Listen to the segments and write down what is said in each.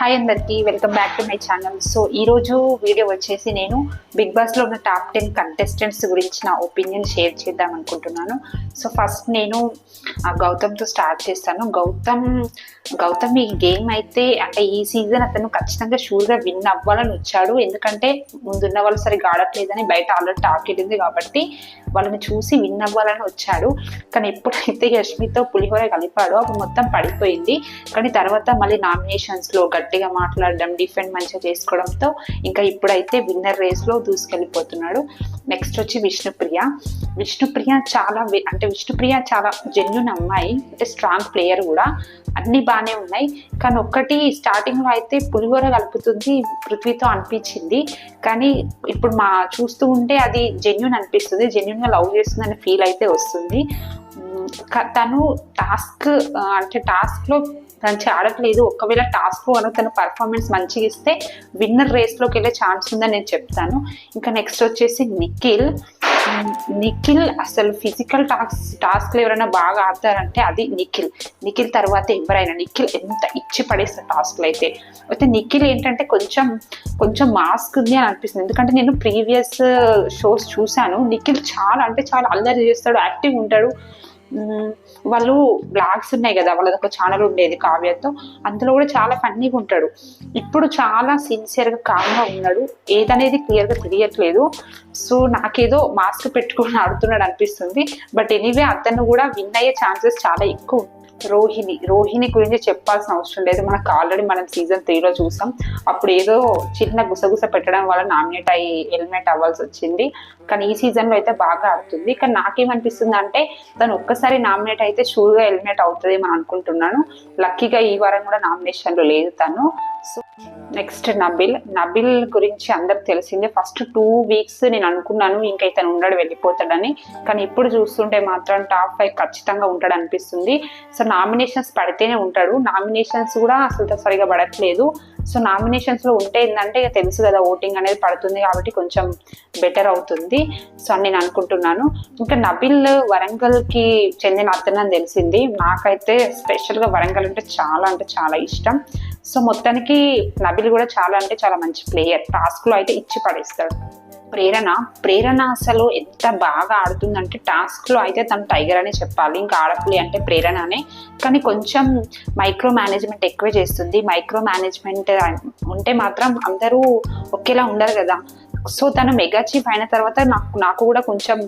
Hi అందరికి. Welcome back to my channel so ఈరోజు video వచ్చేసి నేను బిగ్ బాస్లో ఉన్న టాప్ టెన్ కంటెస్టెంట్స్ గురించి నా ఒపీనియన్ షేర్ చేద్దాం అనుకుంటున్నాను. సో ఫస్ట్ నేను ఆ, గౌతమ్తో స్టార్ట్ చేస్తాను. గౌతమ్ గౌతమ్ ఈ గేమ్ అయితే అంటే ఈ సీజన్ అతను ఖచ్చితంగా షూర్గా విన్ అవ్వాలని వచ్చాడు. ఎందుకంటే ముందున్న వాళ్ళు సరిగా ఆడట్లేదని బయట ఆల్రెడీ టాక్ వెళ్ళింది కాబట్టి వాళ్ళని చూసి విన్ అవ్వాలని వచ్చాడు. కానీ ఎప్పుడైతే యష్మితో పులిహోర కలిపాడో అప్పుడు మొత్తం పడిపోయింది. కానీ తర్వాత మళ్ళీ నామినేషన్స్లో లో గట్టిగా మాట్లాడడం డిఫెండ్ మంచిగా చేసుకోవడంతో ఇంకా ఇప్పుడైతే విన్నర్ రేస్లో దూసుకెళ్ళిపోతున్నాడు. నెక్స్ట్ వచ్చి విష్ణుప్రియ. విష్ణుప్రియ చాలా అంటే విష్ణుప్రియ చాలా జెన్యున్ అమ్మాయి అంటే స్ట్రాంగ్ ప్లేయర్ కూడా. అన్నీ బాగానే ఉన్నాయి. కానీ ఒక్కటి స్టార్టింగ్లో అయితే పులిహోర కలుపుతుంది పృథ్వీతో అనిపించింది. కానీ ఇప్పుడు మా చూస్తూ ఉంటే అది జెన్యున్ అనిపిస్తుంది జెన్యున్గా లవ్ చేస్తుందని ఫీల్ అయితే వస్తుంది. తను టాస్క్ అంటే టాస్క్లో తను ఆడట్లేదు ఒకవేళ టాస్క్ కనుక తన పర్ఫార్మెన్స్ మంచిగా ఇస్తే విన్నర్ రేస్లోకి వెళ్ళే ఛాన్స్ ఉందని నేను చెప్తాను. ఇంకా నెక్స్ట్ వచ్చేసి నిఖిల్. నిఖిల్ అసలు ఫిజికల్ టాస్క్ టాస్క్లు ఎవరైనా బాగా ఆడతారంటే అది నిఖిల్. నిఖిల్ తర్వాత ఎవరైనా నిఖిల్ ఎంత ఇచ్చి పడేస్తారు టాస్క్లు అయితే. అయితే నిఖిల్ ఏంటంటే కొంచెం కొంచెం మాస్క్ ఉంది అని అనిపిస్తుంది. ఎందుకంటే నేను ప్రీవియస్ షోస్ uh, చూశాను. నిఖిల్ చాలా అంటే చాలా అల్లరి చేస్తాడు యాక్టివ్ ఉంటాడు. వాళ్ళు బ్లాగ్స్ ఉన్నాయి కదా వాళ్ళది ఒక ఛానల్ ఉండేది కావ్యతో. అందులో కూడా చాలా ఫన్నీగా ఉంటాడు. ఇప్పుడు చాలా సిన్సియర్గా కామ్గా ఉన్నాడు. ఏదనేది క్లియర్గా తెలియట్లేదు. సో నాకేదో మాస్క్ పెట్టుకొని ఆడుతున్నాడు అనిపిస్తుంది. బట్ ఎనీవే అతను కూడా విన్ అయ్యే ఛాన్సెస్ చాలా ఎక్కువ రోహిణి రోహిణి గురించి చెప్పాల్సిన అవసరం లేదు. మనకు ఆల్రెడీ మనం సీజన్ త్రీలో చూసాం. అప్పుడు ఏదో చిన్న గుసగుస పెట్టడం వల్ల నామినేట్ అయ్యి ఎలిమినేట్ అవ్వాల్సి వచ్చింది. కానీ ఈ సీజన్లో అయితే బాగా ఆడుతుంది. కానీ నాకేమనిపిస్తుంది అంటే తను ఒక్కసారి నామినేట్ అయితే షూర్గా ఎలిమినేట్ అవుతుంది అని అనుకుంటున్నాను. లక్కీగా ఈ వారం కూడా నామినేషన్లో లేదు తను. So next Nabil. నబిల్ గురించి అందరికి తెలిసిందే. ఫస్ట్ టూ వీక్స్ నేను అనుకున్నాను ఇంకా ఇతను ఉండడు వెళ్ళిపోతాడని. కానీ ఇప్పుడు చూస్తుంటే మాత్రం టాప్ ఫైవ్ ఖచ్చితంగా ఉంటాడు అనిపిస్తుంది సో నామినేషన్స్ పడితేనే ఉంటాడు. నామినేషన్స్ కూడా అసలు సరిగా పడట్లేదు. సో నామినేషన్స్లో ఉంటే ఏంటంటే ఇక తెలుసు కదా ఓటింగ్ అనేది పడుతుంది కాబట్టి కొంచెం బెటర్ అవుతుంది. సో అని నేను అనుకుంటున్నాను. ఇంకా నబిల్ వరంగల్కి చెందిన అతను అని తెలిసింది. నాకైతే స్పెషల్గా వరంగల్ అంటే చాలా అంటే చాలా ఇష్టం. సో మొత్తానికి నబిల్ కూడా చాలా అంటే చాలా మంచి ప్లేయర్. టాస్క్లో అయితే ఇచ్చి పడేస్తాడు. ప్రేరణ. ప్రేరణ అసలు ఎంత బాగా ఆడుతుందంటే టాస్క్లో అయితే తను టైగర్ అనే చెప్పాలి. ఇంకా ఆడపులి అంటే ప్రేరణనే కానీ కొంచెం మైక్రో మేనేజ్మెంట్ ఎక్కువే చేస్తుంది. మైక్రో మేనేజ్మెంట్ ఉంటే మాత్రం అందరూ ఒకేలా ఉండరు కదా. సో తను మెగా చీఫ్ అయిన తర్వాత నాకు నాకు కూడా కొంచెం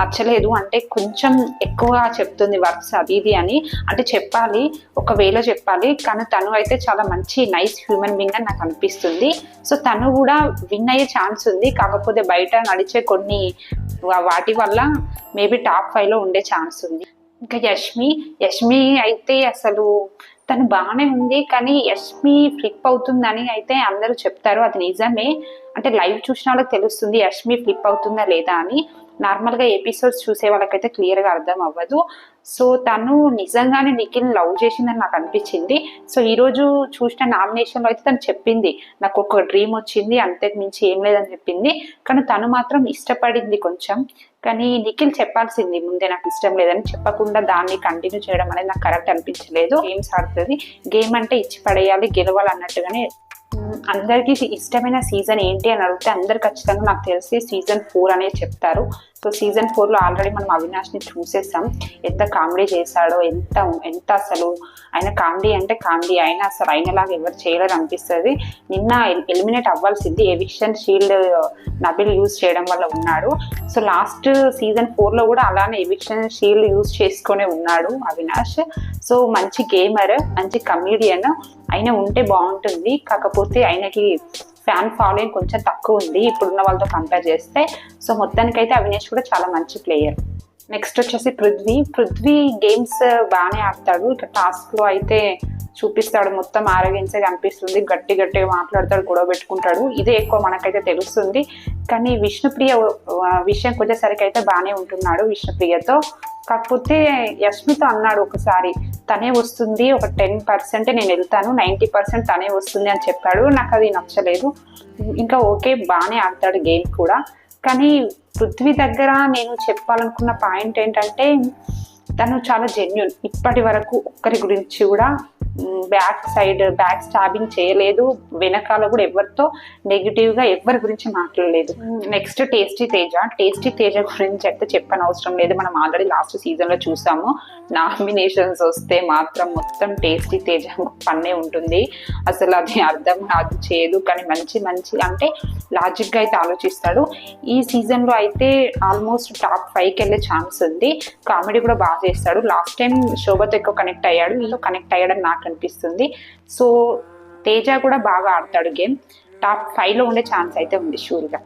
నచ్చలేదు. అంటే కొంచెం ఎక్కువ చెప్తుంది వర్క్స్ అది ఇది అని. అంటే చెప్పాలి ఒకవేళ చెప్పాలి. కానీ తను అయితే చాలా మంచి నైస్ హ్యూమన్ బీయింగ్ అని నాకు అనిపిస్తుంది. సో తను కూడా విన్ అయ్యే ఛాన్స్ ఉంది. కాకపోతే బయట నడిచే కొన్ని వాటి వల్ల మేబీ టాప్ ఫైవ్లో ఉండే ఛాన్స్ ఉంది. ఇంకా యష్మి యష్మి అయితే అసలు తను బాగానే ఉంది కానీ యష్మి ఫ్లిప్ అవుతుందని అయితే అందరూ చెప్తారు అది నిజమే. అంటే లైవ్ చూసిన వాళ్ళకి తెలుస్తుంది యష్మి ఫ్లిప్ అవుతుందా లేదా అని. నార్మల్గా ఎపిసోడ్స్ చూసే వాళ్ళకైతే క్లియర్గా అర్థం అవ్వదు. సో తను నిజంగానే నిఖిల్ లవ్ చేసిందని నాకు అనిపించింది. సో ఈరోజు చూసిన నామినేషన్లో అయితే తను చెప్పింది నాకు ఒక డ్రీమ్ వచ్చింది అంతకు మించి ఏం లేదని చెప్పింది. కానీ తను మాత్రం ఇష్టపడింది కొంచెం. కానీ నిఖిల్ చెప్పాల్సింది ముందే నాకు ఇష్టం లేదని చెప్పకుండా దాన్ని కంటిన్యూ చేయడం అనేది నాకు కరెక్ట్ అనిపించలేదు. గేమ్స్ ఆడుతుంది. గేమ్ అంటే ఇచ్చి పడేయాలి గెలవాలి అన్నట్టుగానే అందరికీ ఇష్టమైన సీజన్ ఏంటి అని అడిగితే అందరు ఖచ్చితంగా నాకు తెలిసి సీజన్ ఫోర్ అనేది చెప్తారు. సో సీజన్ ఫోర్లో ఆల్రెడీ మనం అవినాష్ని చూసేసాం. ఎంత కామెడీ చేశాడో ఎంత ఎంత అసలు ఆయన కామెడీ అంటే కామెడీ. అయినా అసలు ఆయనలాగా ఎవరు చేయలేరు అనిపిస్తుంది. నిన్న ఎలిమినేట్ అవ్వాల్సింది ఎవిక్షన్ షీల్డ్ నబిల్ యూజ్ చేయడం వల్ల ఉన్నాడు. సో లాస్ట్ సీజన్ ఫోర్లో కూడా అలానే ఎవిక్షన్ షీల్డ్ యూజ్ చేసుకునే ఉన్నాడు అవినాష్. సో మంచి గేమర్ మంచి కమీడియన్. అయినా ఉంటే బాగుంటుంది. కాకపోతే ఆయనకి ఫ్యాన్ ఫాలోయింగ్ కొంచెం తక్కువ ఉంది. ఇప్పుడున్న వాళ్ళతో కంపేర్ చేస్తే సో మొత్తానికైతే అవినేష్ కూడా చాలా మంచి ప్లేయర్. నెక్స్ట్ వచ్చేసి పృథ్వీ. పృథ్వీ గేమ్స్ బాగానే ఆడతాడు. ఇక టాస్క్లో అయితే చూపిస్తాడు. మొత్తం ఆరోగ్యంసే కనిపిస్తుంది. గట్టి గట్టిగా మాట్లాడతాడు గొడవ పెట్టుకుంటాడు. ఇదే ఎక్కువ మనకైతే తెలుస్తుంది. కానీ విష్ణుప్రియ విషయంకి వచ్చేసరికి అయితే బాగానే ఉంటున్నాడు విష్ణుప్రియతో. కాకపోతే యష్మితో అన్నాడు ఒకసారి తనే వస్తుంది ఒక టెన్ పర్సెంట్ నేను వెళ్తాను నైంటీ పర్సెంట్ తనే వస్తుంది అని చెప్పాడు. నాకు అది నచ్చలేదు. ఇంకా ఓకే బాగానే ఆడతాడు గేమ్ కూడా. కానీ పృథ్వీ దగ్గర నేను చెప్పాలనుకున్న పాయింట్ ఏంటంటే తను చాలా జెన్యున్ ఇప్పటి వరకు ఒక్కరి గురించి కూడా బ్యాక్ సైడ్ బ్యాక్ స్టాబింగ్ చేయలేదు. వెనకాల కూడా ఎవరితో నెగిటివ్గా ఎవరి గురించి మాట్లాడలేదు. Next tasty Teja. Tasty Teja గురించి అయితే చెప్పని అవసరం లేదు. మనం ఆల్రెడీ లాస్ట్ సీజన్లో చూసాము. నామినేషన్స్ వస్తే మాత్రం మొత్తం టేస్టీ తేజ పన్నే ఉంటుంది. అసలు అది అర్థం కాదు చేయదు. కానీ మంచి మంచి అంటే లాజిక్గా అయితే ఆలోచిస్తాడు. ఈ సీజన్లో అయితే ఆల్మోస్ట్ టాప్ ఫైవ్కి వెళ్ళే ఛాన్స్ ఉంది. కామెడీ కూడా బాగా చేస్తాడు. లాస్ట్ టైం శోభతో ఎక్కువ కనెక్ట్ అయ్యాడు. వీళ్ళు కనెక్ట్ అయ్యాడని నాకు అనిపిస్తుంది సో తేజ కూడా బాగా ఆడతాడు గేమ్. టాప్ ఫైవ్లో ఉండే ఛాన్స్ అయితే ఉంది షూర్గా